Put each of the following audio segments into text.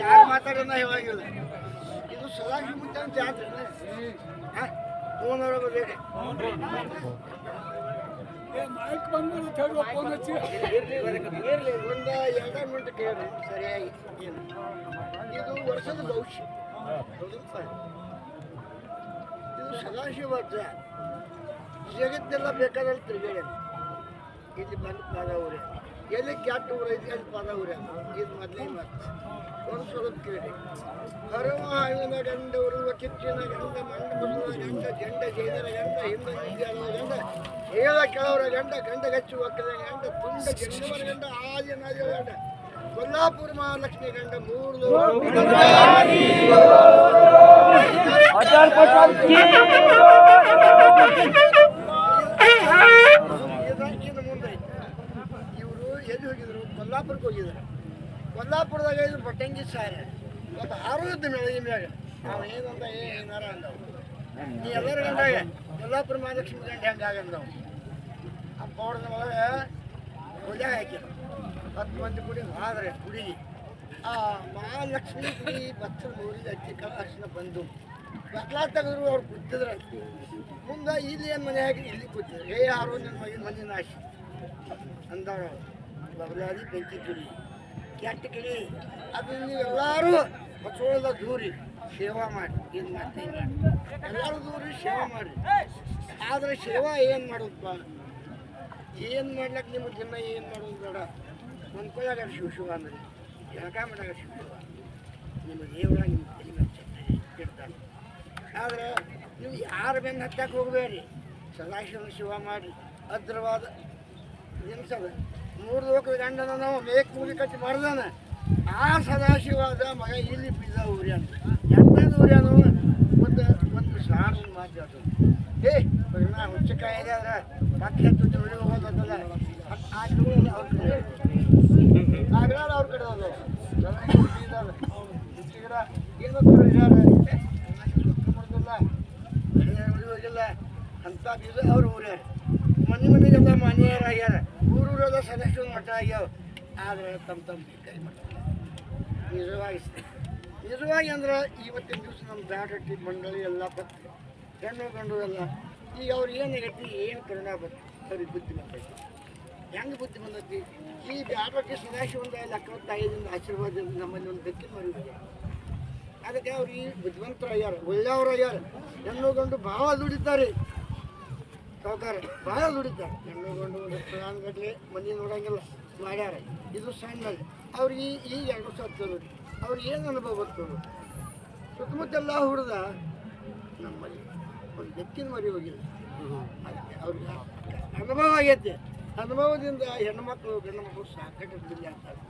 ಯಾರು ಮಾತಾಡೋಣ ಇವಾಗಿಲ್ಲ. ಇದು ಸಲಾಗಿ ಮುಂಚೆ ಜಾತ್ರೆ ಮೂವನೂರ ಬೇರೆ. ಇರಲಿ ಒಂದು ಎರಡು ಮಿನಿಟ್ ಕೇಳಿ ಸರಿಯಾಗಿ. ಇದು ವರ್ಷದ ಭವಿಷ್ಯ. ಇದು ಸದಾಶಿವ ಅಜ್ಜ ಜಗತ್ತೆಲ್ಲ ಬೇಕಾದಲ್ಲಿ ತಿರುಗಾಡ್ಯಾನ ಇಲ್ಲಿ ಬಂದು ಪಾದ ಊರೇ ಎಲ್ಲಿ ಕ್ಯಾಟ್ ಊರ ಐತಿ ಅಲ್ಲಿ ಪಾದ ಊರ ಇದು ಮೊದಲೇ ಮಾತು ಒಂದು ಸ್ವಲ್ಪ ಕೇಳಿ ಹರವ ಹಾವಿನ ಗಂಡ ಉರುವ ಕಿಚ್ಚಿನ ಗಂಡ ಮಂಡ ಮುಸುಳ ಗಂಡ ಗಂಡ ಜೈದರ ಗಂಡ ಹಿಂದ ನಿಂದ್ಯಾಳ ಗಂಡ ಹೇಳ ಕೆಳವರ ಗಂಡ ಗಂಡ ಗಚ್ಚು ಒಕ್ಕದ ಗಂಡ ತುಂಡ ಜಂಗಮರ ಗಂಡ ಆದಿ ನಾದಿ ಗಂಡ ಕೊಲ್ಲಾಪುರ ಮಹಾಲಕ್ಷ್ಮಿ ಗಂಡ ಮೂರು ಇನ್ನು ಮುಂದೆ ಇವರು ಎಲ್ಲಿ ಹೋಗಿದ್ರು ಕೊಲ್ಲಾಪುರಕ್ಕೆ ಹೋಗಿದ್ದಾರೆ. ಕೊಲ್ಲಾಪುರದಾಗ ಇದು ಬಟ್ಟಂಗಿ ಸಾರೆ. ಮತ್ತು ಆರೋಗ್ಯದ ಮೆಳಗಿ ಮೇಲೆ. ನಾವು ಏನಂದ ಏನಾರ ಅಂದವು. ನೀ ಎಲ್ಲರ ಗಂಡಾಗ ಕೊಲ್ಲಾಪುರ ಮಹಾಲಕ್ಷ್ಮಿ ಗಂಡ ಹೆಂಗೆ ಆಗಂದವು? ಆ ಹೊಡೆದ ಒಳಗೆ ಹೊಲ್ಯಾಗ ಹಾಕಿದ್ರು. ಹತ್ತು ಮಂದಿ ಕುಡಿ ಆದರೆ ಗುಡಿ ಆ ಮಹಾಲಕ್ಷ್ಮಿ ಗುಡಿ ಭಕ್ತರ ಊರಿಗೆ ಅಕ್ಕಿ ಕಲಾಕ್ಷಣ ಬಂದು. ಬಟ್ಲಾ ತೆಗೆದ್ರು ಅವ್ರು ಕುತ್ತಿದ್ರು ಮುಂದೆ ಇಲ್ಲಿ ಏನು ಮನೆ ಹಾಕಿ ಇಲ್ಲಿ ಕೂತಿದ್ರು. ಏ, ಯಾರು ನನ್ನ ಮಗಿನ ಮನೆ ನಾಶಿ. ಬಬಲಾದಿ ಬೆಂಕಿ ಕಿಡಿ ಕೆಟ್ಟ ಕಿಡಿ ಅದು ನೀವೆಲ್ಲರೂ ಬಸವಳದ ದೂರಿ ಸೇವಾ ಮಾಡಿ, ಏನು ಮಾಡ್ತೀನಿ ಎಲ್ಲರೂ ದೂರಿ ಸೇವಾ ಮಾಡಿ. ಆದರೆ ಸೇವಾ ಏನು ಮಾಡೋದಪ್ಪ? ಏನು ಮಾಡ್ಲಕ್ಕೆ ನಿಮ್ಮ ದಿನ ಏನು ಮಾಡೋದು ಬೇಡ? ಒಂದು ಕೊಯ್ಯಾಗ ಶಿವ ಶಿವ ಅಂದ್ರೆ ಎಳಕ ಮಾಡಾಗ ಶಿವ ಶಿವ ನಿಮ್ಮ ದೇವರ ನಿಮ್ಮ ತಲೆ ಆದರೆ ನೀವು ಯಾರು ಬೆನ್ನು ಹತ್ತಕ್ಕೆ ಹೋಗಬೇಡಿ. ಸದಾಶಿವ ಶಿವ ಮಾಡಿ. ಭದ್ರವಾದ ನಿಲ್ಸದ. ಮೂರು ಲೋಕದ ಗಂಡನ ನಾವು ಮೇಕ್ ಮೂಗಿ ಕಟ್ಟಿ ಮಾಡ್ದಾನೆ. ಆ ಸದಾಶಿವಾದ ಮಗ ಇಲ್ಲಿ ಪಿಜ್ಜಾ ಊರ್ಯಾನ ಎಂಥದ್ದು ಊರ್ಯಾನು ಒಂದು ಒಂದು ಸಾಣ ಒಂದು ಮಾತಾಡ್ತದೆ ಏ ನಾ ಹುಚ್ಚಕಾಯಿ ಇದೆ ಅಂದ್ರೆ ಮತ್ತೆ ತುಟ್ಟಿ ಉಳಿ ಹೋಗೋದಲ್ಲ. ಆ ಅವ್ರ ಕಡೆ ಆಗ್ಲಾರ ಅವ್ರ ಕಡೆ ಹೋದ ಹುಚ್ಚಿಗಿರ ಏನೋ ಹೋಗಿಲ್ಲ ಅಂತ ಬೀಜ ಅವ್ರ ಊರ್ಯಾರ ಮನೆ ಮನೆಗೆಲ್ಲ ಮಾನ್ಯರಾಗ್ಯಾರ. ಊರೂರೆಲ್ಲ ಸದಸ್ಯರು ಮಠ ಆಗ್ಯಾವ. ಆದರೆ ತಮ್ಮ ತಮ್ಮ ಕೈ ಮಠ ನಿಜವಾಗಿ ನಿಜವಾಗಿ ಅಂದ್ರೆ ಇವತ್ತಿನ ದಿವಸ ನಮ್ಮ ಬ್ಯಾಟಟ್ಟಿ ಮಂಡಳಿ ಎಲ್ಲ ಬರ್ತದೆ. ಹೆಣ್ಣು ಗಂಡು ಎಲ್ಲ. ಈಗ ಅವ್ರು ಏನು ಆಗೈತಿ ಏನು ಕರುಣ ಬರ್ತದೆ? ಸರಿ, ಬುದ್ಧಿ ಬಂದೈತಿ. ಹೆಂಗೆ ಬುದ್ಧಿ ಬಂದೈತಿ? ಈ ಬ್ಯಾಟಟ್ಟಿ ಸದಾಶಿವಂದ ಲಕ್ಕವತ್ತೈದಿಂದ ಆಶೀರ್ವಾದದಿಂದ ನಮ್ಮಲ್ಲಿ ಒಂದು ಬೆಕ್ಕಿನ ಮಾಡಿದ್ದಾರೆ ಅದಕ್ಕೆ ಅವ್ರು ಈ ಬುದ್ಧಿವಂತರು ಆಗ್ಯಾರ, ಒಳ್ಳೆಯವರು ಆಗ್ಯಾರ. ಹೆಣ್ಣು ಗಂಡು ಭಾವ ದುಡಿತಾರೆ. ಸಾವುಕಾರ ಭಾಳ ದುಡಿತಾರೆ ಹೆಣ್ಣು ಗಂಡು ಗಟ್ಟಲೆ ಮಂದಿ ನೋಡಂಗಿಲ್ಲ. ಮಾಡ್ಯಾರ. ಇದು ಸಣ್ಣಲ್ಲಿ ಅವ್ರಿಗೆ ಈಗ ಎರಡು ಸತ್ತು ನೋಡಿ. ಅವ್ರಿಗೆ ಏನು ಅನುಭವ ಬರ್ತದೆ ಸುತ್ತಮುತ್ತೆಲ್ಲ ಹುಡ್ದ ನಮ್ಮಲ್ಲಿ ಒಂದು ಬೆಕ್ಕಿನ ಮರಿ ಹೋಗಿಲ್ಲ. ಅದಕ್ಕೆ ಅವ್ರಿಗೆ ಅನುಭವ ಆಗೈತೆ. ಅನುಭವದಿಂದ ಹೆಣ್ಮಕ್ಳು ಗಂಡು ಮಕ್ಕಳು ಸಾಕಷ್ಟು ಬಿಲ್ಲಿ ಆಗ್ತಾರೆ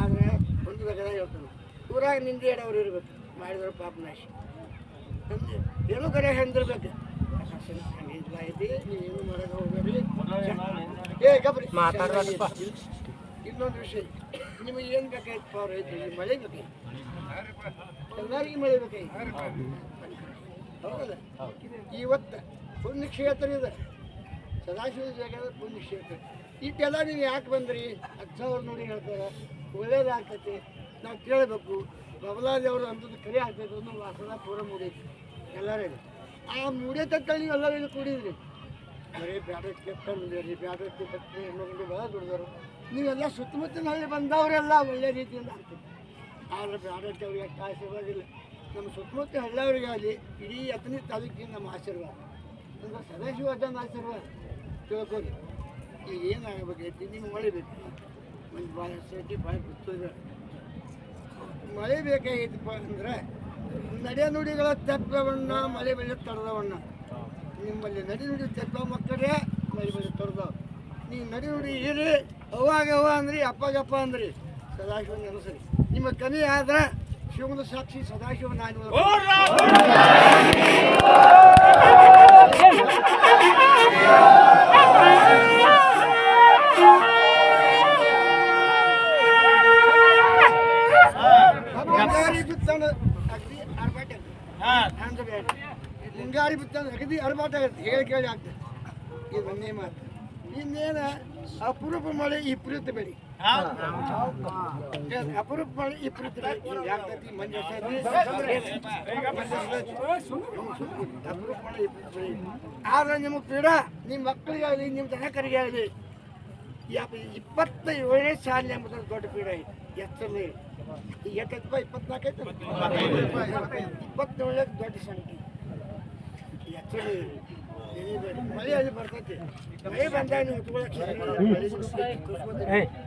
ಆದರೆ ಒಂದು ಬೇಕಾದ ಹೇಳ್ತಾನೆ. ಊರಾಗ ನಿಂದೆ ಎಡವ್ರು ಇರಬೇಕು. ಮಾಡಿದ್ರೆ ಪಾಪ ನಾಶ. ಏನೋ ಕರೆ ಹೆಂದಿರ್ಬೇಕು. ಗಬ್ರಿ ಇನ್ನೊಂದು ವಿಷಯ ನಿಮಗೆ ಏನು ಬೇಕಾಯ್ತು ಅವ್ರ ಐತಿ ಮಳೆ ಬೇಕಾಯ್ತು ಎಲ್ಲರಿಗೂ ಮಳೆ ಬೇಕಾಯ್ತು ಹೌದಲ್ಲ ಇವತ್ತು ಪುಣ್ಯಕ್ಷೇತ್ರ ಇದೆ ಸದಾಶಿವ ಜಾಗದ ಪುಣ್ಯಕ್ಷೇತ್ರ ಇಟ್ಟೆಲ್ಲ ನೀವು ಯಾಕೆ ಬಂದ್ರಿ ಹತ್ತು ಸಾವಿರ ನೋಡಿ ಹೇಳ್ತಾರೆ ಒಳ್ಳೇದಾಗ್ತೈತಿ ನಾವು ಕೇಳಬೇಕು ಬಬಲಾದೇವರು ಅಂಥದ್ದು ಕರೆ ಆಗ್ತೈತೆ ಅನ್ನೋ ವಾಸನ ಪೂರ ಮೂಡೈತಿ ಎಲ್ಲರಿಗೂ ಆ ಮೂಡೆ ತಕ್ಕಲ್ಲಿ ಎಲ್ಲ ಇಲ್ಲಿ ಕೂಡಿದ್ರಿ. ಬರೀ ಬ್ಯಾಡಕ್ಕೆ ಕೆಪ್ಟನ್ ರೀ ಬ್ಯಾಡಕ್ಕೆ ಕಟ್ಟಿ ಹೆಣ್ಮಕ್ಳು ಭಾಳ ದುಡ್ದವರು. ನೀವೆಲ್ಲ ಸುತ್ತಮುತ್ತಲಿನ ಹಳ್ಳಿ ಬಂದವರೆಲ್ಲ ಒಳ್ಳೆ ರೀತಿಯಿಂದ ಆಗ್ತದೆ ಆದರೆ ಬ್ಯಾಡಕ್ಕೆ ಅವ್ರಿಗೆ ಅಷ್ಟು ಆಶೀರ್ವಾದಿಲ್ಲ? ನಮ್ಮ ಸುತ್ತಮುತ್ತ ಹಳ್ಳಿಯವರಿಗಾಗಲಿ ಇಡೀ ಹತ್ತನೇ ತಾಲೂಕಿನ ನಮ್ಮ ಆಶೀರ್ವಾದ. ನಮ್ಮ ಸದಾಶಿವ ಅಜ್ಜನ ಆಶೀರ್ವಾದ. ತಿಳ್ಕೊಳ್ಳಿ ಈಗ ಏನಾಗಬೇಕೈತಿ? ನಿಮ್ಗೆ ಮಳೆ ಬೇಕು. ಒಂದು ಭಾಳ ಸೇಟಿ ಭಾಳ ಬಿತ್ತೋದು ಮಳೆ ಬೇಕಾಗೈತಪ್ಪ ಅಂದ್ರೆ ನಡೆ ನುಡಿಗಳ ತೆಪ್ಪವಣ್ಣ ಮಳೆ ಬೆಳೆ ತಡೆದವಣ್ಣ ನಿಮ್ಮಲ್ಲಿ ನಡೆನುಡಿ ತೆಪ್ಪ ಮಕ್ಕಳೇ ಮಳೆ ಬೆಳೆ ತಡೆದವ ನೀವು ನಡೆನುಡಿ ಇರಿ ಅವಾಗ ಅವ ಅಂದ್ರಿ ಅಪ್ಪಗಪ್ಪ ಅಂದ್ರಿ ಸದಾಶಿವನ ನೆನಸರಿ ನಿಮ್ಮ ಕನಿ ಆದ್ರೆ ಶಿವನ ಸಾಕ್ಷಿ ಸದಾಶಿವ ನಾನು ಅಗದಿ ಅರ್ಬಾಟ ಮುಂಗಾರಿ ಬಿತ್ತಂದ್ರೆ ಅಗದಿ ಅರ್ಬಾಟ ಆಗುತ್ತೆ ಹೇಳಿ ಕೇಳಿ ಆಗ್ತದೆ ಇದು ಒಂದೇ ಮಾತು ಇನ್ನೇನು ಅಪರೂಪ ಮಳೆ ಈ ಪ್ರೀತಿ ಬೆಳಿ ಅಪರೂಪ ಮಳೆ ಈ ಪ್ರೀತಿ ಬೆಳಿ ಯಾಕಂದ್ರೆ ಮಂಜ ಅಪರೂಪ ಮಳೆ ಈ ಪ್ರೀತಿ ಬೆಳಿ ಆದ್ರೆ ನಿಮ್ಮ ಕ್ರೀಡಾ ನಿಮ್ಮ ಮಕ್ಕಳಿಗಾಗಲಿ ನಿಮ್ಮ ಜನಕರಿಗಾಗಲಿ ಇಪ್ಪತ್ತ ಏಳನೇ ಸಾಲಿನ ಎಂಬುದು ದೊಡ್ಡ ಪೀಡ ಐತಿ ಎತ್ತಲ್ಲಿ ಈಗ ಎಷ್ಟೈತಪ್ಪ ಇಪ್ಪತ್ನಾಲ್ಕು ಐತೆ ಇಪ್ಪತ್ತೇಳನೇ ದೊಡ್ಡ ಸಂಖ್ಯೆ. ಎಳಿಬೇಡಿ. ಮಳೆ ಅಲ್ಲಿ ಬರ್ತೈತಿ. ಮಳೆ ಬಂದಾಗ ನೀವು ಹೊತ್ಕೊಳಕ್ಕೆ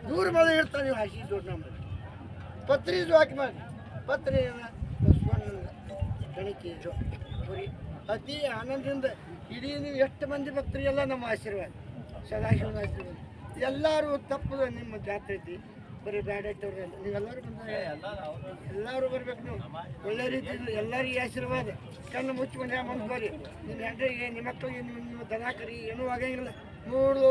ದೂರ ಮಳೆ ಇರ್ತಾನೆ ನೀವು ಹಾಕಿ ದೊಡ್ಡ ನಮ್ಮ ಪತ್ರಿ ಹಾಕಿ ಮಾಡಿ. ಪತ್ರಿ ಗಣಿಕೆ ಬರೀ ಅತಿ ಆನಂದದಿಂದ ಇಡೀ ನೀವು ಎಷ್ಟು ಮಂದಿ ಭಕ್ತರಿಗೆಲ್ಲ ನಮ್ಮ ಆಶೀರ್ವಾದ. ಸದಾಶಿವನ ಆಶೀರ್ವಾದ. ಎಲ್ಲರೂ ತಪ್ಪದ ನಿಮ್ಮ ಜಾತ್ರೆ ಐತಿ. ಬರೀ ಬ್ಯಾಡ ಇಟ್ಟವ್ರು ನೀವೆಲ್ಲರೂ ಬಂದ ಎಲ್ಲರೂ ಬರ್ಬೇಕು ನೀವು. ಒಳ್ಳೆ ರೀತಿ ಎಲ್ಲರಿಗೆ ಆಶೀರ್ವಾದ. ಕಣ್ಣು ಮುಚ್ಕೊಂಡು ಮನ್ಸು ಬರ್ರಿ ನಿಮ್ಮ ಹೆಂಡ್ರಿಗೆ ನಿಮ್ಮ ಮಕ್ಕಳಿಗೆ ನಿಮ್ಮ ನಿಮ್ಮ ದನ ಕರಿ ಏನೂ ಆಗಂಗಿಲ್ಲ. ಮೂರು